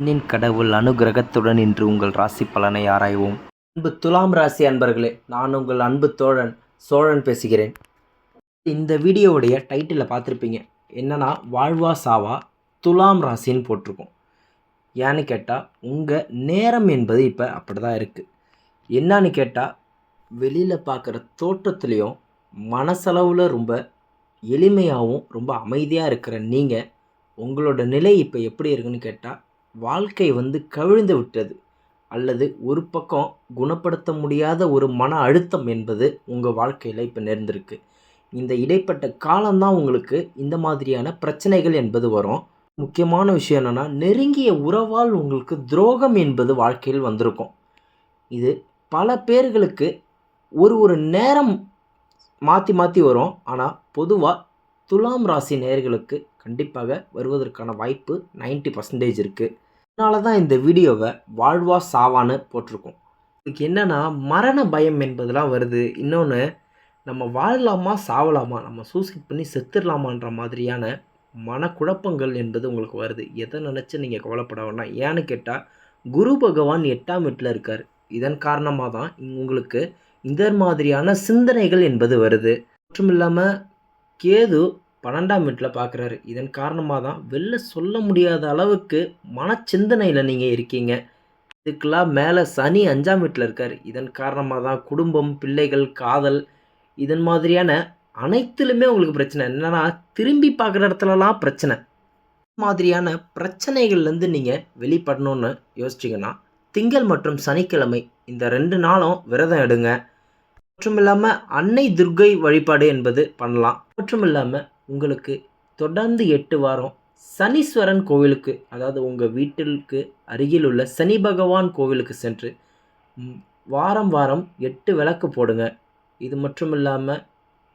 பெண்ணின் கடவுள் அனுகிரகத்துடன் இன்று உங்கள் ராசி பலனை ஆராய்வோம். அன்பு துலாம் ராசி அன்பர்களே நான் உங்கள் அன்பு தோழன் சோழன் பேசுகிறேன். இந்த வீடியோவுடைய டைட்டிலை பார்த்துருப்பீங்க என்னன்னா வாழ்வா சாவா துலாம் ராசின்னு போட்டிருக்கோம். ஏன்னு கேட்டால் உங்கள் நேரம் என்பது இப்போ அப்படி தான் இருக்குது என்னன்னு கேட்டால் வெளியில் பார்க்குற தோற்றத்துலேயும் மனசளவில் ரொம்ப எளிமையாகவும் ரொம்ப அமைதியாக இருக்கிற நீங்கள் உங்களோட நிலை இப்போ எப்படி இருக்குன்னு கேட்டால் வாழ்க்கை வந்து கவிழ்ந்து விட்டது. அல்லது ஒரு பக்கம் குணப்படுத்த முடியாத ஒரு மன அழுத்தம் என்பது உங்கள் வாழ்க்கையில் இப்போ நேர்ந்திருக்கு. இந்த இடைப்பட்ட காலம்தான் உங்களுக்கு இந்த மாதிரியான பிரச்சனைகள் என்பது வரும். முக்கியமான விஷயம் என்னென்னா நெருங்கிய உறவால் உங்களுக்கு துரோகம் என்பது வாழ்க்கையில் வந்திருக்கும். இது பல பேர்களுக்கு ஒரு ஒரு நேரம் மாற்றி மாற்றி வரும். ஆனால் பொதுவாக துலாம் ராசி நேயர்களுக்கு கண்டிப்பாக வருவதற்கான வாய்ப்பு 90% பர்சன்டேஜ் இருக்குது அதனால தான் இந்த வீடியோவை வாழ்வா சாவான்னு போட்டிருக்கோம். இதுக்கு என்னென்னா மரண பயம் என்பதெல்லாம் வருது. இன்னொன்று நம்ம வாழலாமா சாவலாமா நம்ம சூசைட் பண்ணி செத்துடலாமான்ற மாதிரியான மனக்குழப்பங்கள் என்பது உங்களுக்கு வருது. எதை நினச்சி நீங்கள் கவலைப்பட வேண்டாம். ஏன்னு கேட்டால் குரு பகவான் எட்டாம் வீட்டில் இருக்கார். இதன் காரணமாக தான் உங்களுக்கு இந்த மாதிரியான சிந்தனைகள் என்பது வருது. மற்றும் இல்லாமல் கேது பன்னெண்டாம் வீட்டில் பார்க்குறாரு இதன் காரணமாக தான் வெளில சொல்ல முடியாத அளவுக்கு மனச்சிந்தனையில் நீங்கள் இருக்கீங்க. இதுக்கெல்லாம் மேலே சனி அஞ்சாம் வீட்டில் இருக்கார். இதன் காரணமாக தான் குடும்பம் பிள்ளைகள் காதல் இதன் மாதிரியான அனைத்துலுமே உங்களுக்கு பிரச்சனை. என்னென்னா திரும்பி பார்க்குற இடத்துலலாம் பிரச்சனை. இந்த மாதிரியான பிரச்சனைகள்லேருந்து நீங்கள் வெளிப்படணும்னு யோசிச்சிங்கன்னா திங்கள் மற்றும் சனிக்கிழமை இந்த ரெண்டு நாளும் விரதம் எடுங்க. மற்றும் இல்லாமல் அன்னை துர்க்கை வழிபாடு என்பது பண்ணலாம். மற்றும் இல்லாமல் உங்களுக்கு தொடர்ந்து எட்டு வாரம் சனீஸ்வரன் கோவிலுக்கு அதாவது உங்கள் வீட்டிற்கு அருகில் உள்ள சனி பகவான் கோவிலுக்கு சென்று வாரம் வாரம் எட்டு விளக்கு போடுங்க. இது மட்டும் இல்லாமல்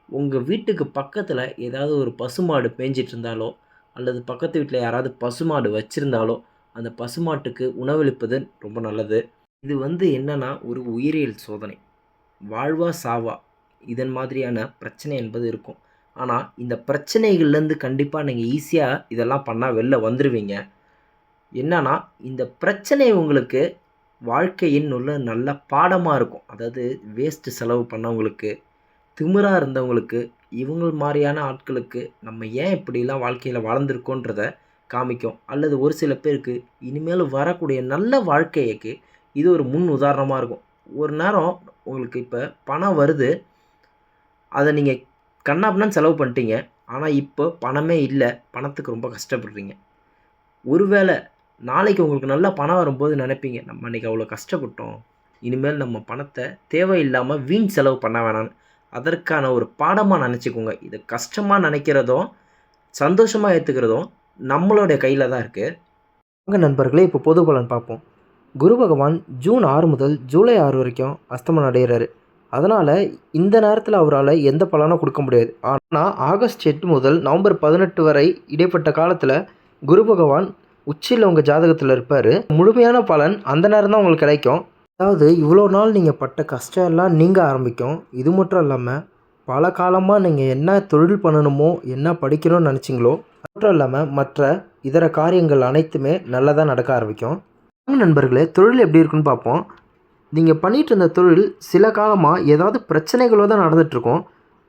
உங்கள் வீட்டுக்கு பக்கத்தில் ஏதாவது ஒரு பசுமாடு பேஞ்சிட்டு இருந்தாலோ அல்லது பக்கத்து வீட்டில் யாராவது பசுமாடு வச்சுருந்தாலோ அந்த பசுமாட்டுக்கு உணவளிப்பது ரொம்ப நல்லது. இது வந்து என்னென்னா ஒரு உயிரியல் சோதனை. வாழ்வா சாவா. இதன் மாதிரியான பிரச்சனை என்பது இருக்கும். ஆனால் இந்த பிரச்சனைகள்லேருந்து கண்டிப்பாக நீங்கள் ஈஸியாக இதெல்லாம் பண்ணால் வெளில வந்துடுவீங்க என்னன்னா இந்த பிரச்சனை உங்களுக்கு வாழ்க்கையின் உள்ள நல்ல பாடமாக இருக்கும். அதாவது வேஸ்ட்டு செலவு பண்ணவங்களுக்கு திமிராக இருந்தவங்களுக்கு இவங்க மாதிரியான ஆட்களுக்கு நம்ம ஏன் இப்படிலாம் வாழ்க்கையில் வளர்ந்துருக்கோன்றத காமிக்கும். அல்லது ஒரு சில பேருக்கு இனிமேல் வரக்கூடிய நல்ல வாழ்க்கைக்கு இது ஒரு முன் உதாரணமாக இருக்கும். ஒரு நேரம் உங்களுக்கு இப்போ பணம் வருது. அதை நீங்கள் கண்ணாப்பின்னு செலவு பண்ணிட்டீங்க. ஆனால் இப்போ பணமே இல்லை. பணத்துக்கு ரொம்ப கஷ்டப்படுறீங்க. ஒருவேளை நாளைக்கு உங்களுக்கு நல்லா பணம் வரும்போது நினைப்பீங்க நம்ம அன்றைக்கி அவ்வளோ கஷ்டப்பட்டோம். இனிமேல் நம்ம பணத்தை தேவையில்லாமல் வீண் செலவு பண்ண வேணாம்னு. அதற்கான ஒரு பாடமாக நினச்சிக்கோங்க. இது கஷ்டமாக நினைக்கிறதும் சந்தோஷமாக ஏற்றுக்கிறதும் நம்மளுடைய கையில் தான் இருக்குது வாங்க நண்பர்களே இப்போ பொது பலன் பார்ப்போம். குரு பகவான் ஜூன் ஆறு முதல் ஜூலை ஆறு வரைக்கும் அஸ்தமனம் அடைகிறாரு. அதனால் இந்த நேரத்தில் அவரால் எந்த பலனும் கொடுக்க முடியாது. ஆனால் ஆகஸ்ட் எட்டு முதல் நவம்பர் பதினெட்டு வரை இடைப்பட்ட காலத்தில் குரு பகவான் உச்சியில் உங்கள் ஜாதகத்தில் இருப்பார். முழுமையான பலன் அந்த நேரம் தான் உங்களுக்கு கிடைக்கும். அதாவது இவ்வளோ நாள் நீங்கள் பட்ட கஷ்டம் எல்லாம் நீங்க ஆரம்பிக்கும். இது மட்டும் இல்லாமல் பல காலமாக நீங்கள் என்ன தொழில் பண்ணணுமோ என்ன படிக்கணும்னு நினச்சிங்களோ அது மட்டும் இல்லாமல் மற்ற இதர காரியங்கள் அனைத்துமே நல்லதாக நடக்க ஆரம்பிக்கும். நண்பர்களே தொழில் எப்படி இருக்குன்னு பார்ப்போம். நீங்கள் பண்ணிட்டு இருந்த தொழில் சில காலமாக ஏதாவது பிரச்சனைகளோ தான் நடந்துகிட்ருக்கும்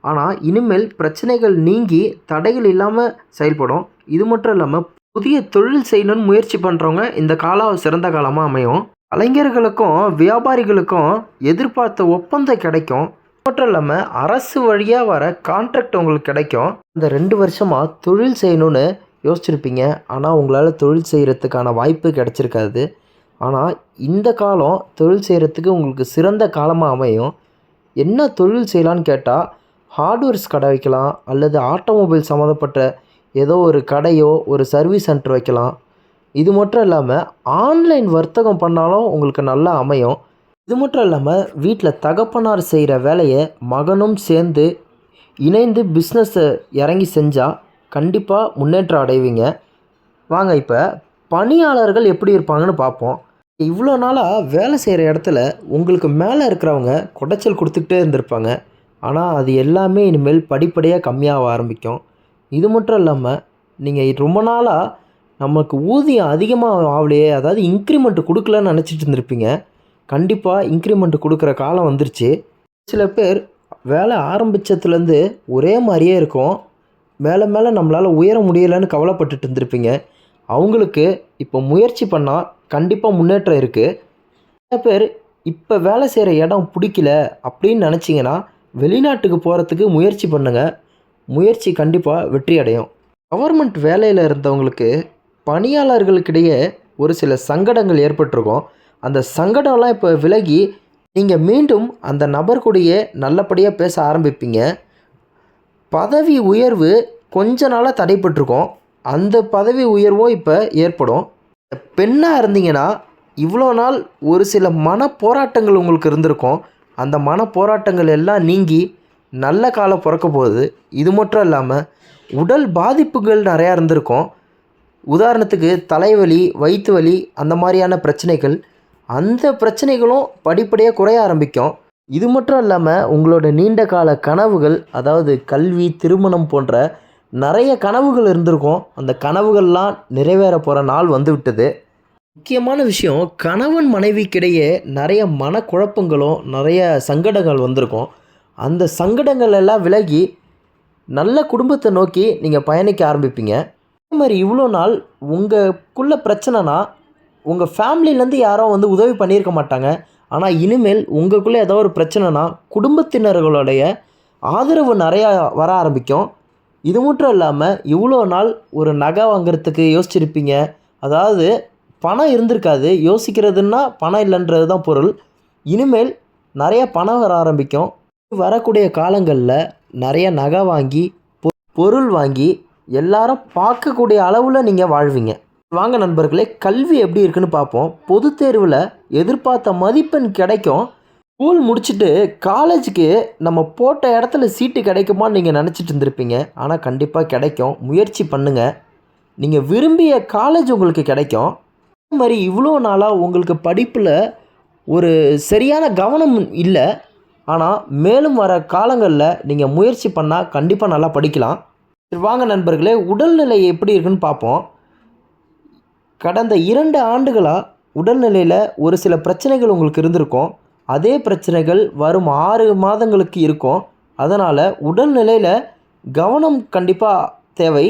ஆனால் இனிமேல் பிரச்சனைகள் நீங்கி தடைகள் இல்லாமல் செயல்படும். இது மட்டும் இல்லாமல் புதிய தொழில் செய்யணும்னு முயற்சி பண்ணுறவங்க இந்த காலம் சிறந்த காலமாக அமையும். கலைஞர்களுக்கும் வியாபாரிகளுக்கும் எதிர்பார்த்த ஒப்பந்தம் கிடைக்கும். மட்டும் இல்லாமல் அரசு வழியாக வர கான்ட்ராக்ட் உங்களுக்கு கிடைக்கும். இந்த ரெண்டு வருஷமாக தொழில் செய்யணும்னு யோசிச்சிருப்பீங்க. ஆனால் உங்களால் தொழில் செய்கிறதுக்கான வாய்ப்பு கிடைச்சிருக்காது. ஆனால் இந்த காலம் தொழில் செய்கிறதுக்கு உங்களுக்கு சிறந்த காலமாக அமையும். என்ன தொழில் செய்யலான்னு கேட்டால் ஹார்ட்வேர்ஸ் கடை வைக்கலாம் அல்லது ஆட்டோமொபைல் சம்மந்தப்பட்ட ஏதோ ஒரு கடையோ ஒரு சர்வீஸ் சென்டர் வைக்கலாம். இது மட்டும் இல்லாமல் ஆன்லைன் வர்த்தகம் பண்ணாலும் உங்களுக்கு நல்லா அமையும். இது மட்டும் இல்லாமல் வீட்டில் தகப்பனார் செய்கிற வேலையை மகனும் சேர்ந்து இணைந்து பிஸ்னஸை இறங்கி செஞ்சால் கண்டிப்பாக முன்னேற்றம் அடைவீங்க. வாங்க இப்போ பணியாளர்கள் எப்படி இருப்பாங்கன்னு பார்ப்போம். இவ்வளோ நாளாக வேலை செய்கிற இடத்துல உங்களுக்கு மேலே இருக்கிறவங்க குடைச்சல் கொடுத்துக்கிட்டே இருந்திருப்பாங்க. ஆனால் அது எல்லாமே இனிமேல் படிப்படியாக கம்மியாக ஆரம்பிக்கும். இது மட்டும் இல்லாமல் நீங்கள் ரொம்ப நாளாக நமக்கு ஊதியம் அதிகமாக ஆகலையே அதாவது இன்க்ரிமெண்ட் கொடுக்கலன்னு நினச்சிட்டு இருந்திருப்பீங்க. கண்டிப்பாக இன்க்ரிமெண்ட் கொடுக்குற காலம் வந்துருச்சு. சில பேர் வேலை ஆரம்பித்ததுலேருந்து ஒரே மாதிரியே இருக்கும். மேலே மேலே நம்மளால் உயர முடியலைன்னு கவலைப்பட்டுட்டு இருந்திருப்பீங்க. அவங்களுக்கு இப்போ முயற்சி பண்ணால் கண்டிப்பாக முன்னேற்றம் இருக்குது சில பேர் இப்போ வேலை செய்கிற இடம் பிடிக்கல அப்படின்னு நினச்சிங்கன்னா வெளிநாட்டுக்கு போகிறதுக்கு முயற்சி பண்ணுங்கள் முயற்சி கண்டிப்பாக வெற்றி அடையும். கவர்மெண்ட் வேலையில் இருந்தவங்களுக்கு பணியாளர்களுக்கிடையே ஒரு சில சங்கடங்கள் ஏற்பட்டிருக்கும். அந்த சங்கடம்லாம் இப்போ விலகி நீங்கள் மீண்டும் அந்த நபர் கூடயே நல்லபடியாக பேச ஆரம்பிப்பீங்க. பதவி உயர்வு கொஞ்ச நாளாக தடைப்பட்டிருக்கும். அந்த பதவி உயர்வும் இப்போ ஏற்படும். பெண்ணாக இருந்தீங்கன்னா இவ்வளோ நாள் ஒரு சில மன போராட்டங்கள் உங்களுக்கு இருந்திருக்கும். அந்த மன போராட்டங்கள் எல்லாம் நீங்கி நல்ல காலம் பிறக்க போகுது இது மட்டும் இல்லாமல் உடல் பாதிப்புகள் நிறையா இருந்திருக்கும். உதாரணத்துக்கு தலைவலி வயிற்று வலி அந்த மாதிரியான பிரச்சனைகள் அந்த பிரச்சனைகளும் படிப்படியாக குறைய ஆரம்பிக்கும். இது மட்டும் இல்லாமல் உங்களோட நீண்ட கால கனவுகள் அதாவது கல்வி திருமணம் போன்ற நிறைய கனவுகள் இருந்திருக்கும். அந்த கனவுகள்லாம் நிறைவேற போகிற நாள் வந்து விட்டது முக்கியமான விஷயம் கணவன் மனைவிக்கிடையே நிறைய மனக்குழப்பங்களும் நிறைய சங்கடங்கள் வந்திருக்கும். அந்த சங்கடங்கள் எல்லாம் விலகி நல்ல குடும்பத்தை நோக்கி நீங்கள் பயணிக்க ஆரம்பிப்பீங்க. அதே மாதிரி இவ்வளோ நாள் உங்களுக்குள்ள பிரச்சனைனா உங்கள் ஃபேமிலிலேருந்து யாரும் வந்து உதவி பண்ணியிருக்க மாட்டாங்க. ஆனால் இனிமேல் உங்களுக்குள்ளே ஏதோ ஒரு பிரச்சனைனா குடும்பத்தினர்களுடைய ஆதரவு நிறையா வர ஆரம்பிக்கும். இது மட்டும் இல்லாமல் இவ்வளோ நாள் ஒரு நகை வாங்குறதுக்கு யோசிச்சிருப்பீங்க. அதாவது பணம் இருந்திருக்காது. யோசிக்கிறதுன்னா பணம் இல்லைன்றது தான் பொருள். இனிமேல் நிறைய பணம் வர ஆரம்பிக்கும். வரக்கூடிய காலங்களில் நிறைய நகை வாங்கி பொ- பொருள் வாங்கி எல்லாரும் பார்க்கக்கூடிய அளவில் நீங்கள் வாழ்வீங்க. வாங்க நண்பர்களே கல்வி எப்படி இருக்குன்னு பார்ப்போம். பொதுத் தேர்வில் எதிர்பார்த்த மதிப்பெண் கிடைக்கும். ஸ்கூல் முடிச்சுட்டு காலேஜுக்கு நம்ம போட்ட இடத்துல சீட்டு கிடைக்குமான்னு நீங்கள் நினச்சிட்டு இருந்திருப்பீங்க. ஆனால் கண்டிப்பாக கிடைக்கும். முயற்சி பண்ணுங்கள் நீங்கள் விரும்பிய காலேஜ் உங்களுக்கு கிடைக்கும். அதே மாதிரி இவ்வளோ நாளாக உங்களுக்கு படிப்பில் ஒரு சரியான கவனம் இல்லை. ஆனால் மேலும் வர காலங்களில் நீங்கள் முயற்சி பண்ணால் கண்டிப்பாக நல்லா படிக்கலாம். சரி வாங்க நண்பர்களே உடல்நிலை எப்படி இருக்குன்னு பார்ப்போம். கடந்த இரண்டு ஆண்டுகளாக உடல்நிலையில் ஒரு சில பிரச்சனைகள் உங்களுக்கு இருந்திருக்கும். அதே பிரச்சனைகள் வரும் ஆறு மாதங்களுக்கு இருக்கும். அதனால் உடல்நிலையில் கவனம் கண்டிப்பாக தேவை.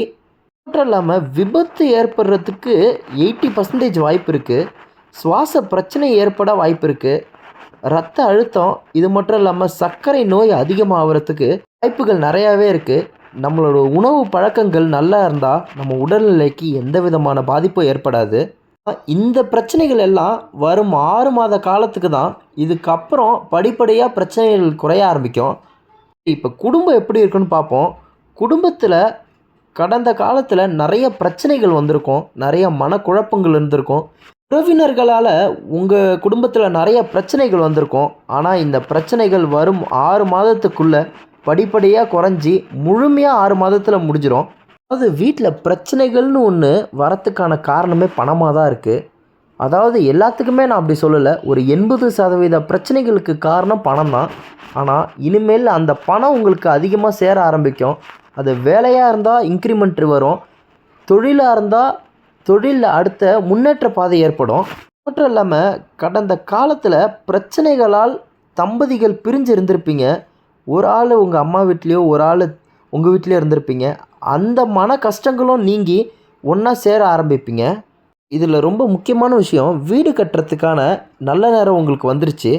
மட்டும் இல்லாமல் விபத்து ஏற்படுறதுக்கு எயிட்டி பர்சன்டேஜ் வாய்ப்பு இருக்குது சுவாச பிரச்சனை ஏற்பட வாய்ப்பு இருக்குது ரத்த அழுத்தம் இது மட்டும் இல்லாமல் சர்க்கரை நோய் அதிகமாகிறதுக்கு வாய்ப்புகள் நிறையாவே இருக்குது நம்மளோட உணவு பழக்கங்கள் நல்லா இருந்தால் நம்ம உடல்நிலைக்கு எந்த விதமான பாதிப்பும் ஏற்படாது. இந்த பிரச்சனைகள் எல்லாம் வரும் ஆறு மாத காலத்துக்கு தான். இதுக்கப்புறம் படிப்படியாக பிரச்சனைகள் குறைய ஆரம்பிக்கும். இப்போ குடும்பம் எப்படி இருக்குன்னு பார்ப்போம். குடும்பத்தில் கடந்த காலத்தில் நிறைய பிரச்சனைகள் வந்திருக்கும். நிறைய மனக்குழப்பங்கள் இருந்திருக்கும். உறவினர்களால் உங்கள் குடும்பத்தில் நிறைய பிரச்சனைகள் வந்திருக்கும். ஆனால் இந்த பிரச்சனைகள் வரும் ஆறு மாதத்துக்குள்ளே படிப்படியாக குறைஞ்சி முழுமையாக ஆறு மாதத்தில் முடிஞ்சிடும் அதாவது வீட்டில் பிரச்சனைகள்னு ஒன்று வரத்துக்கான காரணமே பணமாக தான் இருக்குது அதாவது எல்லாத்துக்குமே நான் அப்படி சொல்லலை. ஒரு எண்பது சதவீத பிரச்சனைகளுக்கு காரணம் பணம் தான் ஆனால் இனிமேல் அந்த பணம் உங்களுக்கு அதிகமாக சேர ஆரம்பிக்கும். அது வேலையாக இருந்தால் இன்க்ரிமெண்ட் வரும். தொழிலாக இருந்தால் தொழிலில் அடுத்த முன்னேற்ற பாதை ஏற்படும். மட்டும் இல்லாமல் கடந்த காலத்தில் பிரச்சனைகளால் தம்பதிகள் பிரிஞ்சு இருந்திருப்பீங்க. ஒரு ஆள் உங்கள் அம்மா வீட்லேயோ ஒரு ஆள் உங்கள் வீட்லேயோ இருந்திருப்பீங்க. அந்த மன கஷ்டங்களும் நீங்கி ஒன்றா சேர ஆரம்பிப்பீங்க. இதில் ரொம்ப முக்கியமான விஷயம் வீடு கட்டுறதுக்கான நல்ல நேரம் உங்களுக்கு வந்துருச்சு.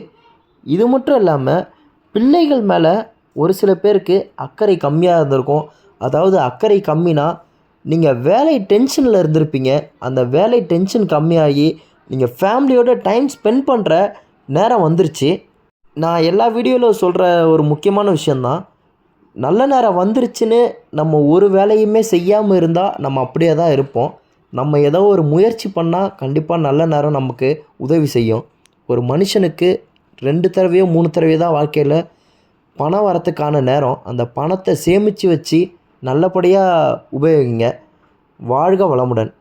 இது மட்டும் இல்லாமல் பிள்ளைகள் மேலே ஒரு சில பேருக்கு அக்கறை கம்மியாக இருந்திருக்கும். அதாவது அக்கறை கம்மினா நீங்கள் வேலை டென்ஷனில் இருந்திருப்பீங்க. அந்த வேலை டென்ஷன் கம்மியாகி நீங்கள் ஃபேமிலியோட டைம் ஸ்பெண்ட் பண்ணுற நேரம் வந்துருச்சு. நான் எல்லா வீடியோவில் சொல்கிற ஒரு முக்கியமான விஷயந்தான் நல்ல நேரம் வந்துருச்சுன்னு நம்ம ஒரு வேலையுமே செய்யாமல் இருந்தால் நம்ம அப்படியே தான் இருப்போம். நம்ம ஏதோ ஒரு முயற்சி பண்ணால் கண்டிப்பாக நல்ல நேரம் நமக்கு உதவி செய்யும். ஒரு மனுஷனுக்கு ரெண்டு தடவையோ மூணு தடவையோ தான் வாழ்க்கையில் பணம் வரத்துக்கான நேரம். அந்த பணத்தை சேமித்து வச்சு நல்லபடியாக உபயோகிங்க. வாழ்க வளமுடன்.